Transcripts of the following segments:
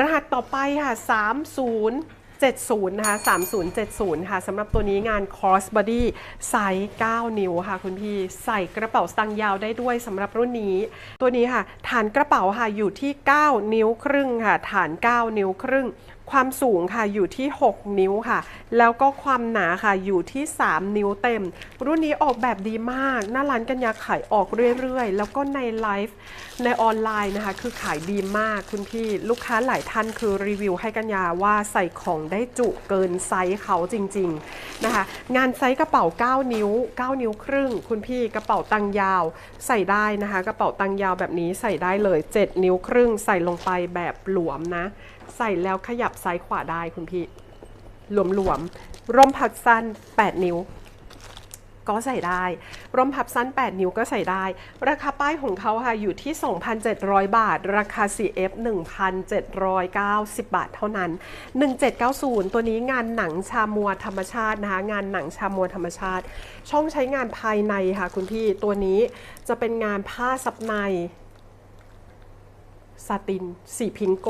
รหัสต่อไปค่ะ 70 นะคะ 3070 ค่ะสำหรับตัวนี้งาน cross body ไซส์ 9 นิ้วค่ะ คุณพี่ใส่กระเป๋าสตางค์ยาวได้ด้วยสำหรับรุ่นนี้ ตัวนี้ค่ะ ฐานกระเป๋าค่ะอยู่ที่ 9 นิ้วครึ่งค่ะ ฐาน 9 นิ้วครึ่ง ความสูงค่ะอยู่ที่ 6 นิ้วค่ะ แล้วก็ความหนาค่ะอยู่ที่ 3 นิ้วเต็ม รุ่นนี้ออกแบบดีมาก หน้าร้านกัญญาขายออกเรื่อยๆ แล้วก็ในไลฟ์ในออนไลน์นะคะ คือขายดีมากคุณพี่ ลูกค้าหลายท่านคือรีวิวให้กัญญาว่าใส่ของได้จุเกินไซส์เขาจริงๆนะคะ งานไซส์กระเป๋า 9 นิ้ว 9 นิ้วครึ่ง คุณพี่กระเป๋าตังยาวใส่ได้นะคะ กระเป๋าตังยาวแบบนี้ใส่ได้เลย 7 นิ้วครึ่ง ใส่ลงไปแบบหลวมนะ ใส่แล้วขยับซ้ายขวาได้คุณพี่หลวมๆร่มพักสั้น 8 นิ้ว ก็ใส่ได้ ร่มพับสั้น 8 นิ้วก็ใส่ได้ ราคาป้ายของเขาค่ะอยู่ที่ 2,700 บาท ราคา CF 1,790 บาทเท่านั้น 1790 ตัวนี้งานหนังชามัวธรรมชาตินะคะงานหนังชามัวธรรมชาติ ช่องใช้งานภายในค่ะคุณพี่ตัวนี้จะเป็นงานผ้าซับใน ซาตินสีพิงโก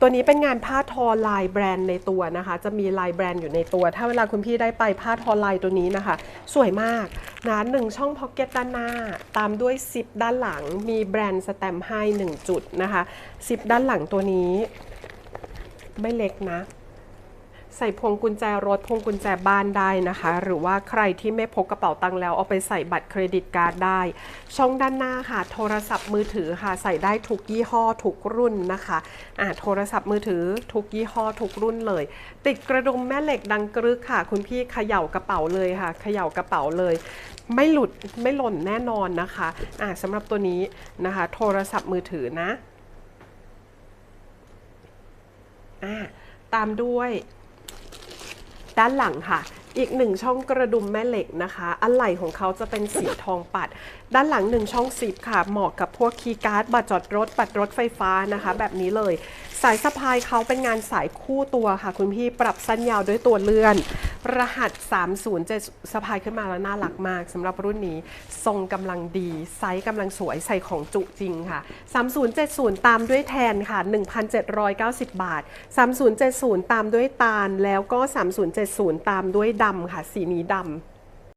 ตัวนี้เป็นงานผ้าทอลายแบรนด์ในตัวนะคะ จะมีลายแบรนด์อยู่ในตัว ถ้าเวลาคุณพี่ได้ไปผ้าทอลายตัวนี้นะคะ สวยมากนะหนึ่งช่องพ็อกเก็ตด้านหน้า ตามด้วยซิปด้านหลัง มีแบรนด์สแตมป์ให้1จุดนะคะซิปด้านหลังตัวนี้ ไม่เล็กนะ ใส่พวงกุญแจรถพวงกุญแจบ้านได้นะคะ หรือว่าใครที่ไม่พกกระเป๋าตังค์แล้วเอาไปใส่บัตรเครดิตการ์ดได้ ช่องด้านหน้าค่ะ โทรศัพท์มือถือค่ะ ใส่ได้ทุกยี่ห้อทุกรุ่นนะคะอ่าโทรศัพท์มือถือทุกยี่ห้อทุกรุ่นเลย ติดกระดุมแม่เหล็กดังกรึกค่ะ คุณพี่เขย่ากระเป๋าเลยค่ะเขย่ากระเป๋าเลย ไม่หลุดไม่หล่นแน่นอนนะคะอ่าสำหรับตัวนี้นะคะ โทรศัพท์มือถือนะอ่าตามด้วย ด้านหลังค่ะ อีกหนึ่งช่องกระดุมแม่เหล็กนะคะอะไหล่ของเขาจะเป็นสีทองปัด ด้านหลังหนึ่งช่องซิปค่ะ เหมาะกับพวกคีย์การ์ดบัตรจอดรถบัตรรถไฟฟ้านะคะ แบบนี้เลยสายสะพายเขาเป็นงานสายคู่ตัวค่ะ คุณพี่ปรับสั้นยาวด้วยตัวเลื่อน รหัส 307สะพายขึ้นมาแล้วน่ารักมากสำหรับรุ่นนี้ ทรงกำลังดี ไซส์กำลังสวยใส่ของจุจริงค่ะ 3070 ตามด้วยแทนค่ะ 1,790 บาท 3070 ตามด้วยตาลแล้วก็ 3070 ตามด้วยดำค่ะ สีนี้ดำ